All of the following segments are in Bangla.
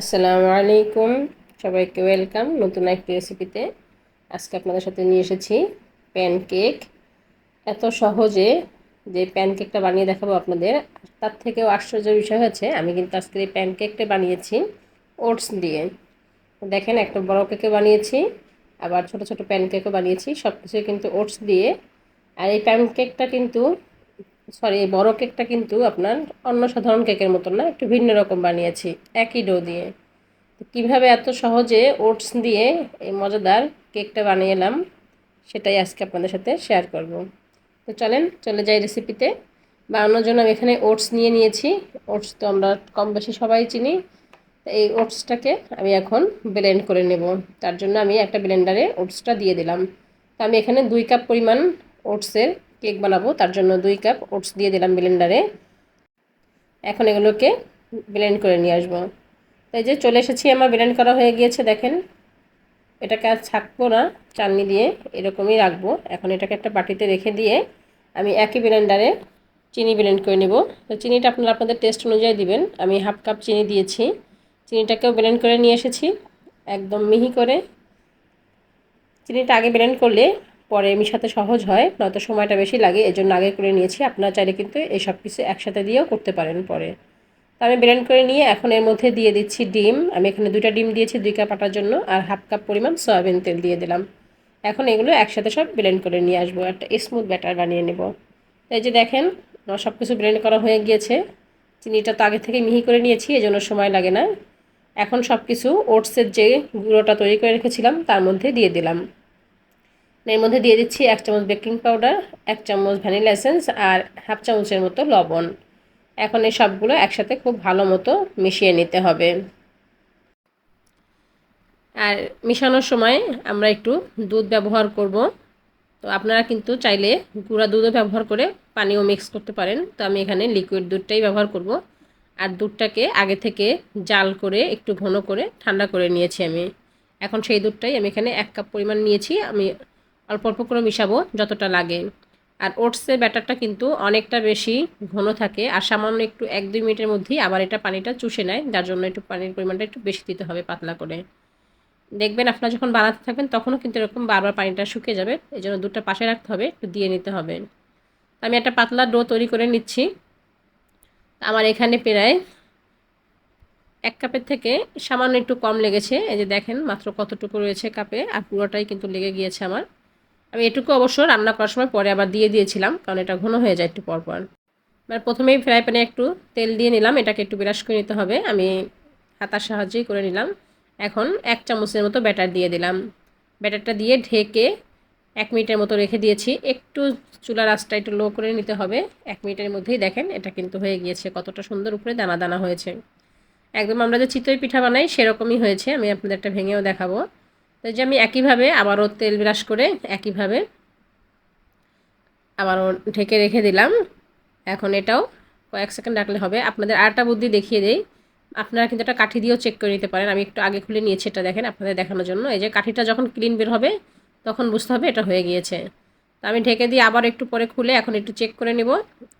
আসসালামু আলাইকুম। সবাইকে ওয়েলকাম নতুন একটি রেসিপিতে আজকে আপনাদের সাথে নিয়ে এসেছি প্যানকেক এত সহজে যে প্যানকেকটা বানিয়ে দেখাবো আপনাদের তার থেকেও আশ্চর্য বিষয় হচ্ছে, আমি কিন্তু আজকে এই প্যানকেকটা বানিয়েছি ওটস দিয়ে। দেখেন, একটা বড় কেকে বানিয়েছি, আবার ছোট ছোট প্যানকেকও বানিয়েছি সব কিছুই কিন্তু ওটস দিয়ে। আর এই প্যানকেকটা কিন্তু সরি এই বড় কেকটা কিন্তু আপনার অন্য সাধারণ কেকের মতন না, একটু ভিন্ন রকম বানিয়েছি, একই ডো দিয়ে। কীভাবে এত সহজে ওটস দিয়ে এই মজাদার কেকটা বানিয়ে এলাম, সেটাই আজকে আপনাদের সাথে শেয়ার করব। তো চলেন, চলে যাই রেসিপিতে বানানোর জন্য আমি এখানে ওটস নিয়ে নিয়েছি। ওটস তো আমরা কম বেশি সবাই চিনি। এই ওটসটাকে আমি এখন ব্লেন্ড করে নেব। তার জন্য আমি একটা ব্লেন্ডারে ওটসটা দিয়ে দিলাম। তো আমি এখানে দুই কাপ পরিমাণ ওটসের কেক বানাবো, তার জন্য দুই কাপ ওটস দিয়ে দিলাম ব্লেন্ডারে। এখন এগুলোকে ব্লেন্ড করে নিয়ে আসব। তাই যে চলে এসেছি, আমার ব্লেন্ড করা হয়ে গিয়েছে, দেখেন। এটাকে আর ছাকবো না, চালনি দিয়ে এরকমই রাখব। এখন এটাকে একটা বাটিতে রেখে দিয়ে আমি একই ব্লেন্ডারে চিনি ব্লেন্ড করে নেব। তো চিনিটা আপনারা আপনাদের টেস্ট অনুযায়ী দিবেন। আমি হাফ কাপ চিনি দিয়েছি। চিনিটাকেও ব্লেন্ড করে নিয়ে এসেছি, একদম মিহি করে। চিনিটা আগে ব্লেন্ড করলে পরে মিশাতে সহজ হয়, নয়তো সময়টা বেশি লাগে, এজন্য আগে করে নিয়েছি। আপনারা চাইলে কিন্তু এই সব কিছু একসাথে দিয়েও করতে পারেন পরে। তো আমি ব্লেন্ড করে নিয়ে এখন এর মধ্যে দিয়ে দিচ্ছি ডিম। আমি এখানে দুইটা ডিম দিয়েছি, দুই কাপ আটার জন্য, আর হাফ কাপ পরিমাণ সয়াবিন তেল দিয়ে দিলাম। এখন এগুলো একসাথে সব ব্লেন্ড করে নিয়ে আসব। একটা স্মুথ ব্যাটার বানিয়ে নেব। এই যে দেখেন, আমার সব কিছু ব্লেন্ড করা হয়ে গিয়েছে। চিনিটা তো আগে থেকে মিহি করে নিয়েছি, এজন্য সময় লাগে না। এখন সব কিছু ওটসের যে গুঁড়োটা তৈরি করে রেখেছিলাম, তার মধ্যে দিয়ে দিলাম। এর মধ্যে দিয়ে দিচ্ছি এক চামচ বেকিং পাউডার, এক চামচ ভ্যানিলা এসেন্স আর হাফ চামচের মতো লবণ। এখন এই সবগুলো একসাথে খুব ভালো মতো মিশিয়ে নিতে হবে। আর মিশানোর সময় আমরা একটু দুধ ব্যবহার করব। তো আপনারা কিন্তু চাইলে গুঁড়া দুধও ব্যবহার করে পানিও মিক্স করতে পারেন। তো আমি এখানে লিকুইড দুধটাই ব্যবহার করব। আর দুধটাকে আগে থেকে জাল করে একটু ঘন করে ঠান্ডা করে নিয়েছি আমি। এখন সেই দুধটাই আমি এখানে এক কাপ পরিমাণ নিয়েছি। আমি অল্প অল্প করে মিশাবো যতটা লাগে। আর ওটসের ব্যাটারটা কিন্তু অনেকটা বেশি ঘন থাকে আর সামান্য একটু এক দুই মিনিটের মধ্যেই আবার এটা পানিটা চুষে নেয়, যার জন্য একটু পানির পরিমাণটা একটু বেশি দিতে হবে পাতলা করে। দেখবেন আপনারা যখন বানাতে থাকবেন তখনও কিন্তু এরকম বারবার পানিটা শুকিয়ে যাবে, এই জন্য দুধটা পাশে রাখতে হবে, একটু দিয়ে নিতে হবে। আমি একটা পাতলা ডো তৈরি করে নিচ্ছি। আমার এখানে প্রায় এক কাপের থেকে সামান্য একটু কম লেগেছে, এই যে দেখেন মাত্র কতটুকু রয়েছে কাপে আর পুরোটাই কিন্তু লেগে গিয়েছে আমার। আমি এটুকু অবশ্য রান্না করার সময় পরে আবার দিয়ে দিয়েছিলাম, কারণ এটা ঘন হয়ে যায় একটু পরপর এবার প্রথমেই ফ্রাই প্যানে একটু তেল দিয়ে নিলাম, এটাকে একটু বিরাস করে নিতে হবে। আমি হাতার সাহায্যেই করে নিলাম। এখন এক চামচের মতো ব্যাটার দিয়ে দিলাম। ব্যাটারটা দিয়ে ঢেকে এক মিনিটের মতো রেখে দিয়েছি। একটু চুলার আঁচটা একটু লো করে নিতে হবে। এক মিনিটের মধ্যেই দেখেন, এটা কিন্তু হয়ে গিয়েছে। কতটা সুন্দর উপরে দানা দানা হয়েছে। একদম আমরা যে চিতই পিঠা বানাই, সেরকমই হয়েছে। আমি আপনাদের একটা ভেঙেও দেখাবো। তো যে আমি একইভাবে আবারও তেল ব্রাশ করে একইভাবে আবারও ঢেকে রেখে দিলাম। এখন এটাও কয়েক সেকেন্ড রাখলে হবে। আপনাদের আরেকটা বুদ্ধি দেখিয়ে দেই। আপনারা কিন্তু একটা কাঠি দিয়েও চেক করে নিতে পারেন। আমি একটু আগে খুলে নিয়েছি এটা দেখেন আপনাদের দেখানোর জন্য। এই যে কাঠিটা যখন ক্লিন বের হবে, তখন বুঝতে হবে এটা হয়ে গিয়েছে। তো আমি ঢেকে দিয়ে আবার একটু পরে খুলে এখন একটু চেক করে নিব।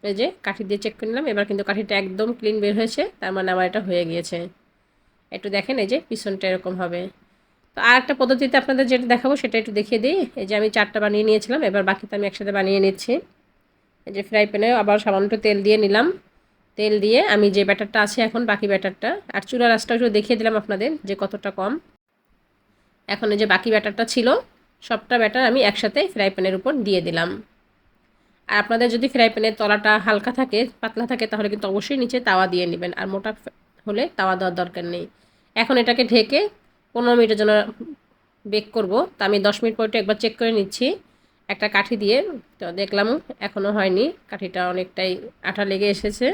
এই যে কাঠি দিয়ে চেক করে নিলাম। এবার কিন্তু কাঠিটা একদম ক্লিন বের হয়েছে। তার মানে আমার এটা হয়ে গিয়েছে। একটু দেখেন এই যে পিছনটা এরকম হবে। তো আর একটা পদ্ধতিতে আপনাদের যেটা দেখাবো, সেটা একটু দেখিয়ে দিই। এই যে আমি চারটা বানিয়ে নিয়েছিলাম, এবার বাকিটা আমি একসাথে বানিয়ে নিচ্ছি। এই যে ফ্রাই প্যানে আবার সামান্য তেল দিয়ে নিলাম। তেল দিয়ে আমি যে ব্যাটারটা আছে এখন, বাকি ব্যাটারটা, আর চুলার রাসটা একটু দেখিয়ে দিলাম আপনাদের যে কতটা কম। এখন এই যে বাকি ব্যাটারটা ছিল, সবটা ব্যাটার আমি একসাথে ফ্রাই প্যানের উপর দিয়ে দিলাম। আর আপনাদের যদি ফ্রাই প্যানের তলাটা হালকা থাকে, পাতলা থাকে, তাহলে কিন্তু অবশ্যই নিচে তাওয়া দিয়ে নেবেন। আর মোটা হলে তাওয়া দেওয়ার দরকার নেই। এখন এটাকে ঢেকে পনেরো মিনিটের জন্য বেক করব। তা আমি দশ মিনিট পরে একবার চেক করে নিচ্ছি। একটা কাঠি দিয়ে তো দেখলাম এখনও হয়নি। কাঠিটা অনেকটাই আঠা লেগে এসেছে।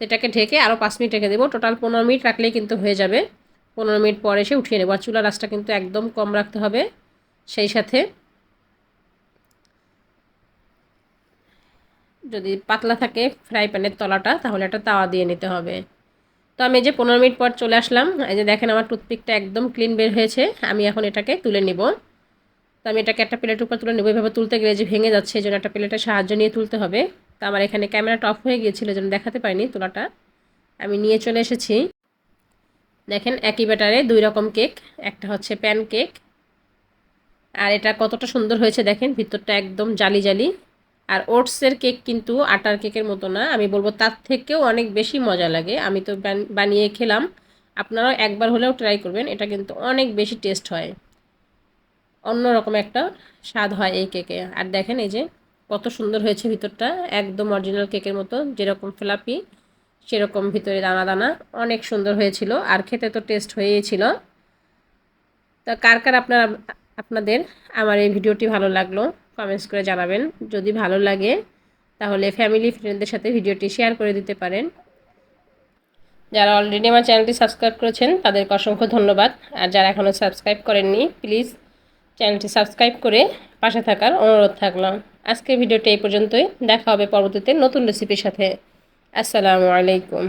এটাকে ঢেকে আরও পাঁচ মিনিট রেখে দেবো। টোটাল পনেরো মিনিট রাখলেই কিন্তু হয়ে যাবে। পনেরো মিনিট পরে এসে উঠিয়ে নেব। আর চুলা রাসটা কিন্তু একদম কম রাখতে হবে সেই সাথে। যদি পাতলা থাকে ফ্রাই প্যানের তলাটা, তাহলে একটা তাওয়া দিয়ে নিতে হবে। তো আমি এই যে পনেরো মিনিট পর চলে আসলাম। এই যে দেখেন আমার টুথপিকটা একদম ক্লিন বের হয়েছে। আমি এখন এটাকে তুলে নিব। তো আমি এটাকে একটা প্লেটের উপর তুলে নেব। এভাবে তুলতে গেলে যে ভেঙে যাচ্ছে, এই জন্য একটা প্লেটের সাহায্য নিয়ে তুলতে হবে। তো আমার এখানে ক্যামেরাটা অফ হয়ে গিয়েছিল যেন দেখাতে পারিনি তোলাটা। আমি নিয়ে চলে এসেছি। দেখেন একই ব্যাটারে দুই রকম কেক, একটা হচ্ছে প্যান কেক আর এটা কতটা সুন্দর হয়েছে দেখেন, ভিতরটা একদম জালি জালি। আর ওটসের কেক কিন্তু আটার কেকের মতো না, আমি বলব তার থেকেও অনেক বেশি মজা লাগে। আমি তো বানিয়ে খেলাম। আপনারাও একবার হলেও ট্রাই করবেন, এটা কিন্তু অনেক বেশি টেস্ট হয়। অন্যরকম একটা স্বাদ হয় এই কেকে। আর দেখেন এই যে কত সুন্দর হয়েছে ভিতরটা, একদম অরিজিনাল কেকের মতো, যেরকম ফ্লাপি সেরকম ভিতরে দানা দানা, অনেক সুন্দর হয়েছিল। আর খেতে তো টেস্ট হয়েছিল তা কার কার আপনার, আপনাদের আমার এই ভিডিওটি ভালো লাগল? কমেন্টস করে জানাবেন। যদি ভালো লাগে, তাহলে ফ্যামিলি ফ্রেন্ডদের সাথে ভিডিওটি শেয়ার করে দিতে পারেন। যারা অলরেডি আমার চ্যানেলটি সাবস্ক্রাইব করেছেন, তাদেরকে অসংখ্য ধন্যবাদ। আর যারা এখনও সাবস্ক্রাইব করেননি প্লিজ চ্যানেলটি সাবস্ক্রাইব করে পাশে থাকার অনুরোধ থাকলাম। আজকের ভিডিওটি এই পর্যন্তই। দেখা হবে পরবর্তীতে নতুন রেসিপির সাথে। আসসালামু আলাইকুম।